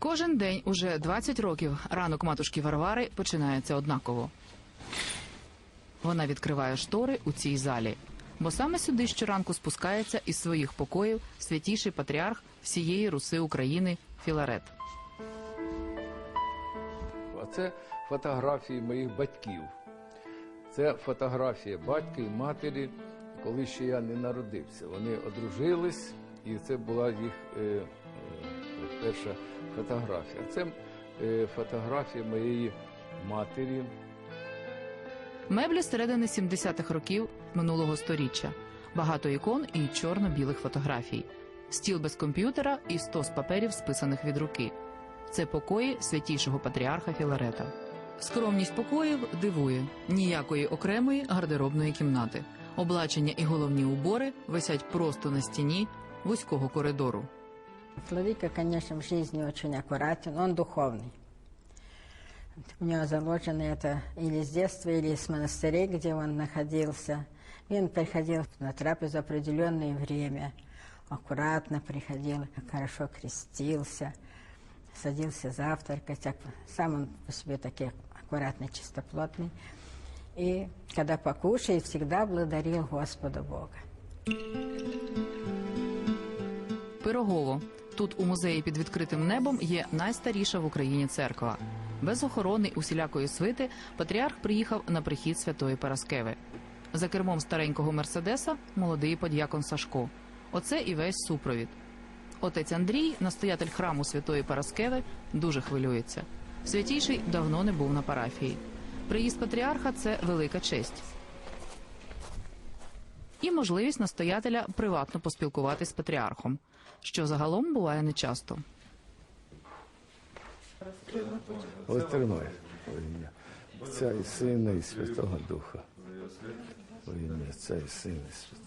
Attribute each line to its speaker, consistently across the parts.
Speaker 1: Кожен день уже 20 років ранок матушки Варвари починається однаково. Вона відкриває штори у цій залі, бо саме сюди щоранку спускається із своїх покоїв святіший патріарх всієї Руси України Філарет.
Speaker 2: А це фотографії моїх батьків. Це фотографія батька і матері, коли ще я не народився. Вони одружились, і це була їх е, е, перша фотографія. Це е, фотографія моєї матері.
Speaker 1: Меблі середини 70-х років минулого сторіччя. Багато ікон і чорно-білих фотографій. Стіл без комп'ютера і стос паперів, списаних від руки. Це покої святішого патріарха Філарета. Скромність покоїв дивує ніякої окремої гардеробної кімнати. Облачення і головні убори висять просто на стіні вузького коридору.
Speaker 3: Владыка, конечно, в жизни очень аккуратен, он духовный. У него заложено это или с детства, или с монастырей, где он находился. И он приходил на трапезу определенное время, аккуратно приходил, хорошо крестился, садился завтракать. Ак- Сам он по себе такой аккуратный, чистоплотный. И когда покушает, всегда благодарил Господа Бога.
Speaker 1: Пирогово. Тут у музеї під відкритим небом є найстаріша в Україні церква. Без охорони усілякої свити патріарх приїхав на прихід святої Параскеви. За кермом старенького мерседеса молодий подьякон Сашко. Оце і весь супровід. Отець Андрій, настоятель храму святої Параскеви, дуже хвилюється. Святійший давно не був на парафії. Приїзд патріарха це велика честь. І можливість настоятеля приватно поспілкуватись з патріархом, що загалом буває нечасто.
Speaker 2: Ось тримай. Во і Сина, і Святого Духа. Во ім'я Отця і Сина, і Святого.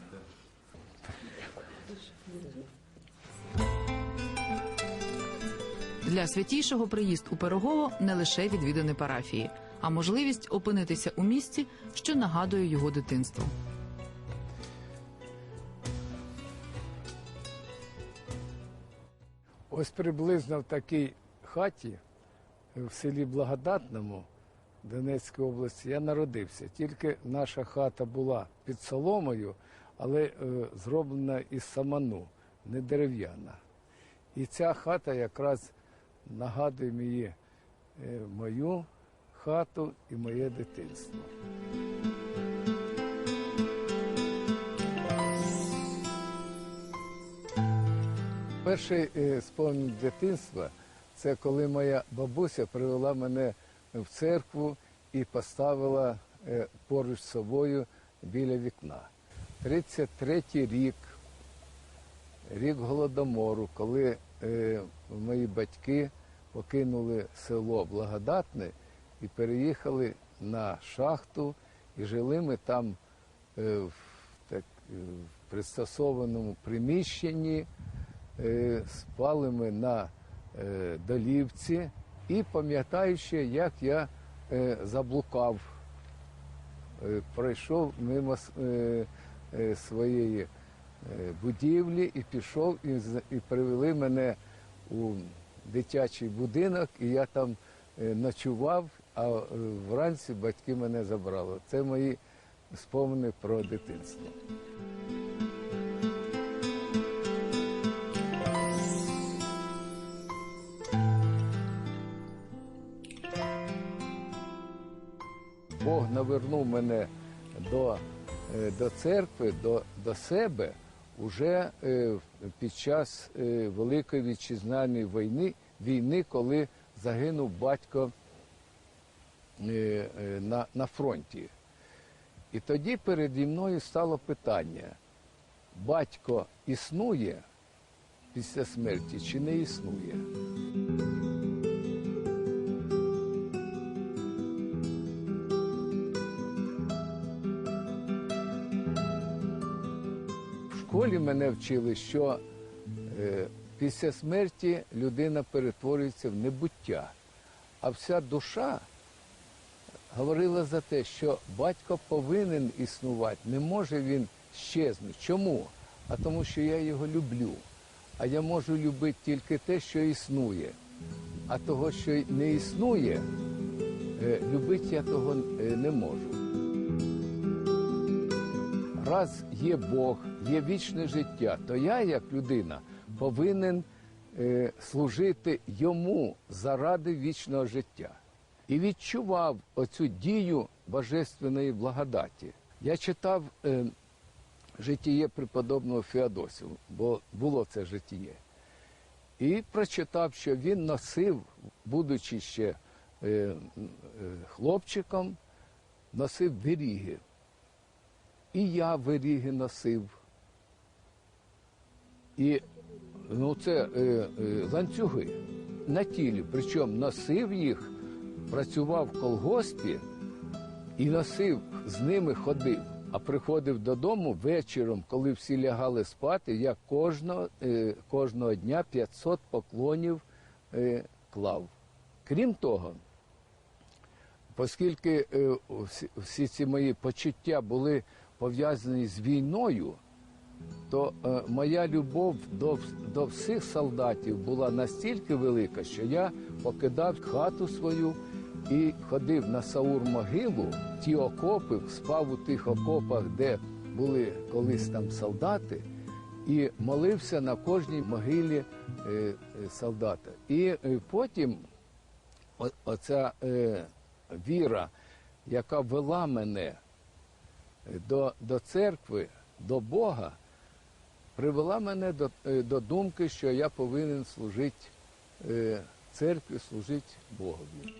Speaker 1: Для святійшого приїзд у Пирогово не лише відвідини парафії, а можливість опинитися у місці, що нагадує його дитинство.
Speaker 2: Ось приблизно в такій хаті в селі Благодатному Донецької області я народився. Тільки наша хата була під соломою, але е, зроблена із саману, не дерев'яна. І ця хата якраз нагадує мені е, мою хату і моє дитинство. Перший е, спомин дитинства це коли моя бабуся привела мене в церкву і поставила е, поруч з собою біля вікна. 33-й рік, рік голодомору, коли е, мої батьки покинули село Благодатне і переїхали на шахту, і жили ми там в пристосованому приміщенні. Е, спали ми на е, долівці і пам'ятаю ще, як я е, заблукав, пройшов мимо своєї будівлі і пішов, і, привели мене у дитячий будинок, і я там ночував, а вранці батьки мене забрали. Це мої спомини про дитинство. Бог навернув мене до, е, до церкви, до, до себе уже е, під час е, Великої вітчизняної війни, війни, коли загинув батько на, на фронті. І тоді переді мною стало питання: батько існує після смерті чи не існує? Школі мене вчили, що е, після смерті людина перетворюється в небуття, а вся душа говорила за те, що батько повинен існувати, не може він щезнути. Чому? А тому, що я його люблю. А я можу любити тільки те, що існує. а того, що не існує, е, любити я того е, не можу. Раз є Бог, є вічне життя, то я, як людина, повинен е, служити йому заради вічного життя. І відчував оцю дію божественної благодаті. Я читав е, житіє преподобного Феодосію, бо було це житіє. І прочитав, що він носив, будучи ще е, е, хлопчиком, носив виріги. І я виріги носив. І ну, це е, е, ланцюги на тілі. Причому носив їх, працював в колгоспі і носив, з ними ходив. А приходив додому вечором, коли всі лягали спати, я кожного, е, кожного дня 500 поклонів е, клав. Крім того, оскільки е, всі, всі ці мої почуття були пов'язані з війною, то е, моя любов до, до всіх солдатів була настільки велика, що я покидав хату свою і ходив на Саур могилу, ті окопи, спав у тих окопах, де були колись там солдати, і молився на кожній могилі е, е, солдата. І е, потім о- оця е, віра, яка вела мене до, до церкви, до Бога, привела мене до, е, до думки, що я повинен служити е, церкві, служити Богові.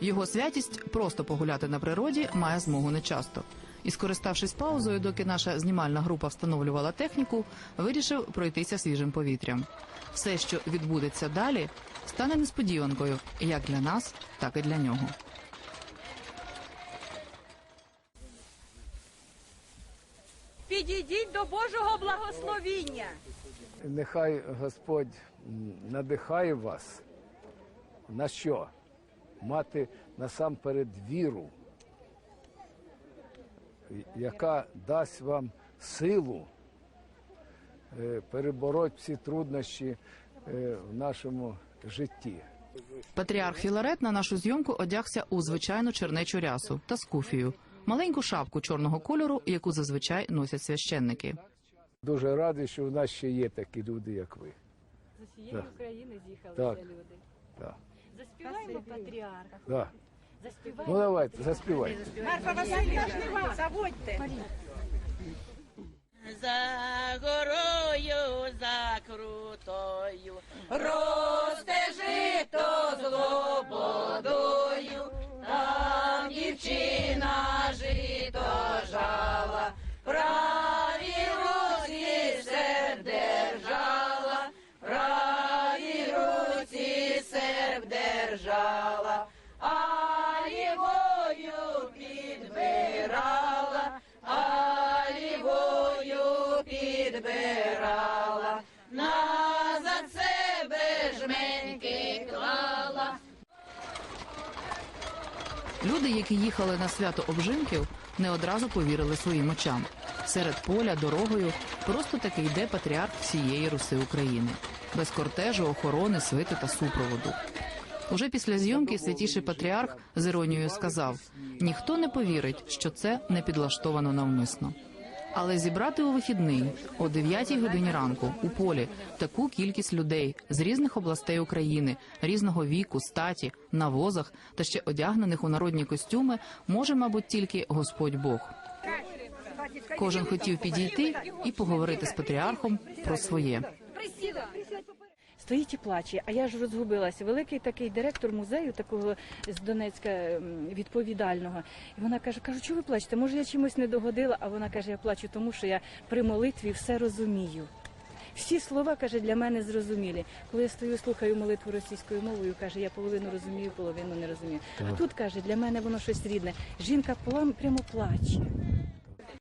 Speaker 1: Його святість просто погуляти на природі має змогу нечасто. І, скориставшись паузою, доки наша знімальна група встановлювала техніку, вирішив пройтися свіжим повітрям. Все, що відбудеться далі, стане несподіванкою як для нас, так і для нього.
Speaker 4: Підійдіть до Божого благословіння.
Speaker 2: Нехай Господь надихає вас на що? Мати насамперед віру, яка дасть вам силу е, перебороть всі труднощі е, в нашому житті.
Speaker 1: Патріарх Філарет на нашу зйомку одягся у звичайну чернечу рясу та скуфію, маленьку шапку чорного кольору, яку зазвичай носять священники.
Speaker 2: Дуже радий, що в нас ще є такі люди, як ви.
Speaker 4: З усієї
Speaker 2: Так.
Speaker 4: України з'їхалися
Speaker 2: Так.
Speaker 4: люди.
Speaker 2: Да.
Speaker 4: Заспіваємо патріарха.
Speaker 2: Да.
Speaker 4: Заспіваємо.
Speaker 2: Ну давайте, заспівайте.
Speaker 4: Марфа Васильівна, заводьте.
Speaker 5: За горою, за крутою,
Speaker 4: Росте жито з лободою,
Speaker 1: Люди, які їхали на свято обжинків, не одразу повірили своїм очам. Серед поля дорогою просто таки йде патріарх всієї Руси України, без кортежу, охорони, свити та супроводу. Уже після зйомки святіший патріарх з іронією сказав: ніхто не повірить, що це не підлаштовано навмисно. Але зібрати у вихідний о 9 годині ранку у полі таку кількість людей з різних областей України, різного віку, статі, на возах та ще одягнених у народні костюми може, мабуть, тільки Господь Бог. Кожен хотів підійти і поговорити з патріархом про своє.
Speaker 4: Стоїть і плаче, а я ж розгубилася. Великий такий директор музею, такого з Донецька відповідального. І вона каже: кажу, чого ви плачете? Може, я чимось не догодила? А вона каже: я плачу, тому що я при молитві все розумію. Всі слова каже для мене зрозумілі. Коли я стою, слухаю молитву російською мовою, каже, я половину розумію, половину не розумію. А тут каже, для мене воно щось рідне. Жінка прямо плаче.